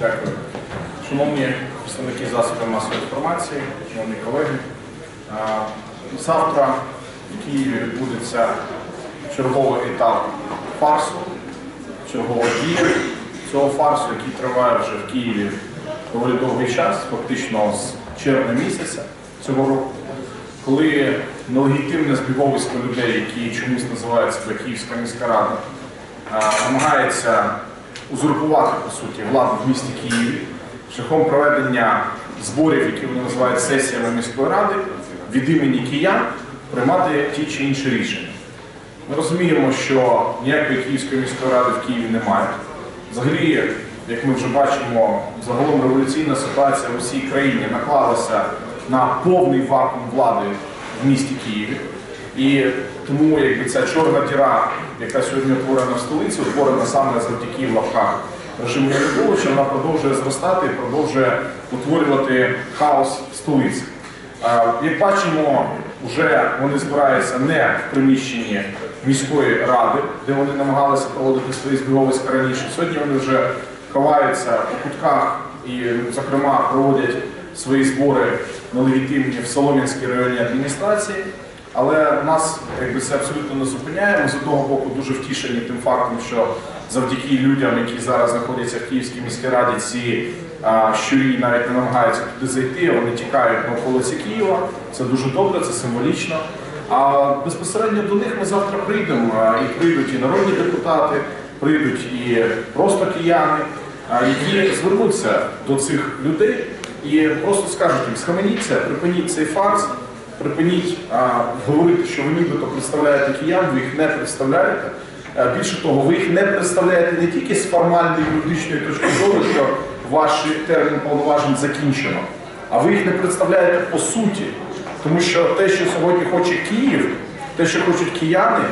Дякую. Шановні представники засобів масової інформації, шановні колеги, завтра в Києві відбудеться черговий етап фарсу, чергова дія цього фарсу, який триває вже в Києві доволі довгий час, фактично з червня місяця цього року, коли нелегітимне збіговисько людей, які чомусь називають себе Київська міська рада, намагається узурпувати по суті владу в місті Києві шляхом проведення зборів, які вони називають сесіями міської ради, від імені киян приймати ті чи інші рішення. Ми розуміємо, що ніякої Київської міської ради в Києві немає. Взагалі, як ми вже бачимо, загалом революційна ситуація в усій країні наклалася на повний вакуум влади в місті Києві. І тому якби ця чорна діра, яка сьогодні утворена в столиці, утворена саме завдяки в лапках режиму Януковича, вона продовжує зростати і продовжує утворювати хаос в столиці. Як бачимо, вже вони збираються не в приміщенні міської ради, де вони намагалися проводити свої збіговиська раніше. Сьогодні вони вже ховаються у кутках і, зокрема, проводять свої збори нелегітимні в Солом'янській районній адміністрації. Але нас якби це абсолютно не зупиняє. Ми з одного боку дуже втішені тим фактом, що завдяки людям, які зараз знаходяться в Київській міській раді, ці а, щурі навіть не намагаються туди зайти, вони тікають на околиці Києва. Це дуже добре, це символічно. А безпосередньо до них ми завтра прийдемо. І прийдуть і народні депутати, прийдуть і просто кияни, які звернуться до цих людей і просто скажуть їм, схаменіться, припиніть цей фарс. Припиніть а, говорити, що ви нібито представляєте киян, ви їх не представляєте. А, більше того, ви їх не представляєте не тільки з формальної юридичної точки зору, що ваш термін повноважень закінчено, а ви їх не представляєте по суті. Тому що те, що сьогодні хоче Київ, те, що хочуть кияни,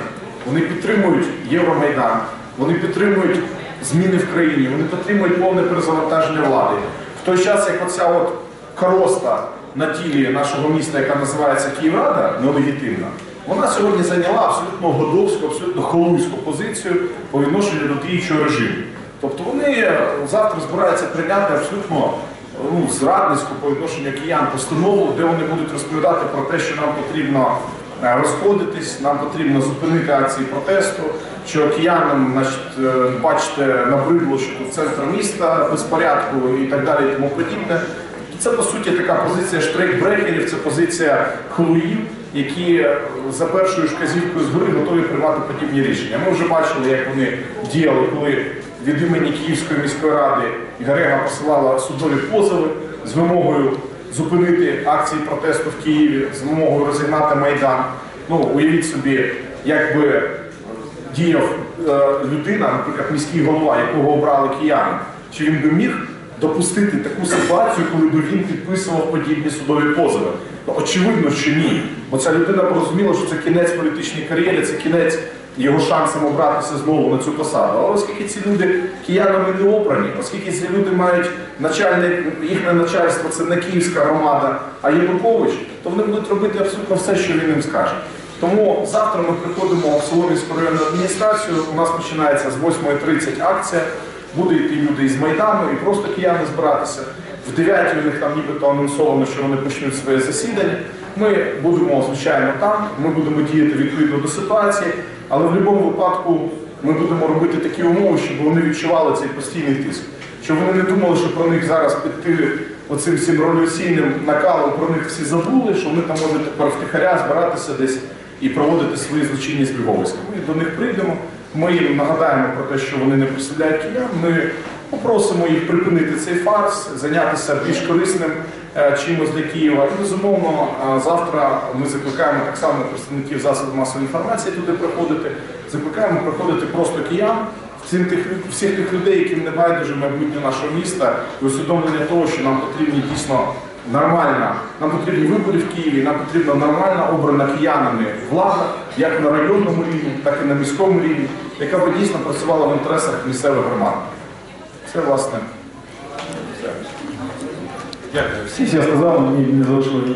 вони підтримують Євромайдан, вони підтримують зміни в країні, вони підтримують повне перезавантаження влади. В той час, як оця от короста на тілі нашого міста, яка називається Київрада, нелегітимна, вона сьогодні зайняла абсолютно годовську, абсолютно холуйську позицію по відношенню до діючого режиму. Тобто вони завтра збираються прийняти абсолютно ну, зрадницьку по відношенню киян постанову, де вони будуть розповідати про те, що нам потрібно е, розходитись, нам потрібно зупинити акції протесту, що киянам, значить, е, бачите, набридло, що тут центр міста безпорядку і так далі, і тому подібне. Це по суті така позиція штрейкбрекерів, це позиція холуїв, які е, за першою ж вказівкою згори готові приймати подібні рішення. Ми вже бачили, як вони діяли, коли від імені Київської міської ради Грега посилала судові позови з вимогою зупинити акції протесту в Києві, з вимогою розігнати Майдан. Ну, уявіть собі, якби діяв е, людина, наприклад, міський голова, якого обрали кияни, чи він би міг допустити таку ситуацію, коли би він підписував подібні судові позови? Ну, очевидно, що ні. Бо ця людина порозуміла, що це кінець політичної кар'єри, це кінець його шансом обратися знову на цю посаду. Але оскільки ці люди киянами не обрані, оскільки ці люди мають начальник, їхнє начальство це не київська громада, а Янукович, то вони будуть робити абсолютно все, що він їм скаже. Тому завтра ми приходимо в Солом'янську районну адміністрацію. У нас починається з 8.30 акція. Буде йти люди із Майдану і просто кияни збиратися. В 9 у них там нібито анонсовано, що вони почнуть своє засідання. Ми будемо, звичайно, там, ми будемо діяти відповідно до ситуації, але в будь-якому випадку ми будемо робити такі умови, щоб вони відчували цей постійний тиск. Щоб вони не думали, що про них зараз піти оцим всім революційним накалом, про них всі забули, що вони там можуть тепер втихаря збиратися десь і проводити свої злочинні збіговиська. Ми до них прийдемо, ми їм нагадаємо про те, що вони не представляють киян. Ми попросимо їх припинити цей фарс, зайнятися більш корисним е, чимось для Києва. І безумовно, е, завтра ми закликаємо так само представників засобів масової інформації туди приходити. Закликаємо приходити просто киян. Всім тих, всіх тих людей, яким не байдуже майбутнє нашого міста, усвідомлення того, що нам потрібні дійсно нормальна, нам потрібні вибори в Києві, нам потрібна нормальна обрана киянами влада, як на районному рівні, так і на міському рівні, яка би дійсно працювала в інтересах місцевих громад. Це власне. все. Дякую. Всі я сказав, мені не залишило нічого.